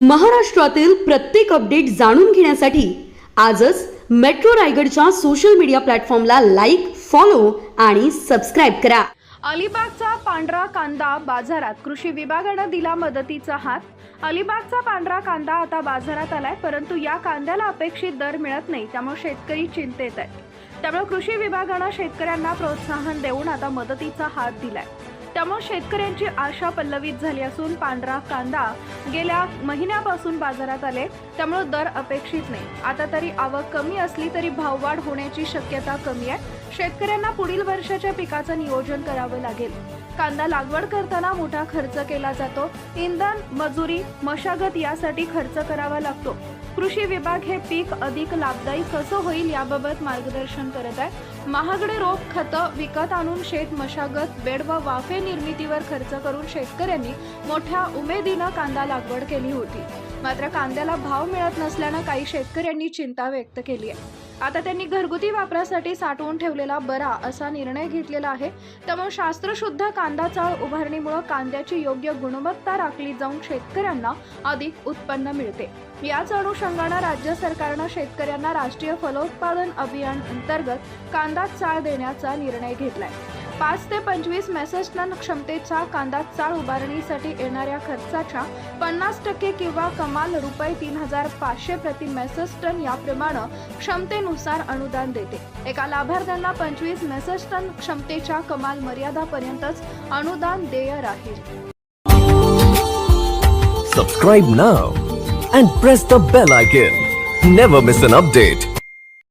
महाराष्ट्रातील प्रत्येक अपडेट जाणून घेण्यासाठी आजच मेट्रो रायगडच्या सोशल मीडिया प्लॅटफॉर्मला लाईक फॉलो आणि सबस्क्राईब करा. अलिबागचा पांढरा कांदा बाजारात कृषी विभागानं दिला मदतीचा हात. अलिबागचा पांढरा कांदा आता बाजारात आलाय परंतु या कांद्याला अपेक्षित दर मिळत नाही त्यामुळे शेतकरी चिंतेत आहेत. त्यामुळे कृषी विभागानं शेतकऱ्यांना प्रोत्साहन देऊन आता मदतीचा हात दिलाय. त्यामुळे शेतकऱ्यांची आशा पल्लवित झाली असून पांढरा कांदा गेल्या महिन्यापासून बाजारात आले. त्यामुळे दर अपेक्षित नाही. आता तरी आवक कमी असली तरी भाववाढ होण्याची शक्यता कमी आहे. शेतकऱ्यांना पुढील वर्षाच्या पिकाचं नियोजन करावं लागेल. कांदा लागवड करताना मोठा खर्च केला जातो. इंधन मजुरी मशागत यासाठी खर्च करावा लागतो. कृषी विभाग हे पीक अधिक लाभदायी कसं होईल याबाबत मार्गदर्शन करत आहे. महागडे रोप खतं विकत आणून शेत मशागत बेड व वाफे निर्मितीवर खर्च करून शेतकऱ्यांनी मोठ्या उमेदीनं कांदा लागवड केली होती. मात्र कांद्याला भाव मिळत नसल्यानं काही शेतकऱ्यांनी चिंता व्यक्त केली आहे. आता त्यांनी घरगुती वापरासाठी साठवून ठेवलेला बरा असा निर्णय घेतलेला आहे. त्यामुळे शास्त्रशुद्ध कांदा चाळ उभारणीमुळे कांद्याची योग्य गुणवत्ता राखली जाऊन शेतकऱ्यांना अधिक उत्पन्न मिळते. याच अनुषंगानं राज्य सरकारनं शेतकऱ्यांना राष्ट्रीय फलोत्पादन अभियान अंतर्गत कांदा चाळ देण्याचा निर्णय घेतलाय. पाच ते पंचवीस मेसेज टन क्षमतेचा कांदा चाळ उभारणीसाठी येणाऱ्या खर्चाच्या पन्नास टक्के किंवा कमाल रुपये तीन हजार पाचशे प्रति मेसेज टन याप्रमाणे क्षमतेनुसार अनुदान देते. एका लाभार्थ्यांना पंचवीस मेसेज टन क्षमतेच्या कमाल मर्यादापर्यंतच अनुदान देय राहील. Subscribe now and press the bell icon never miss an update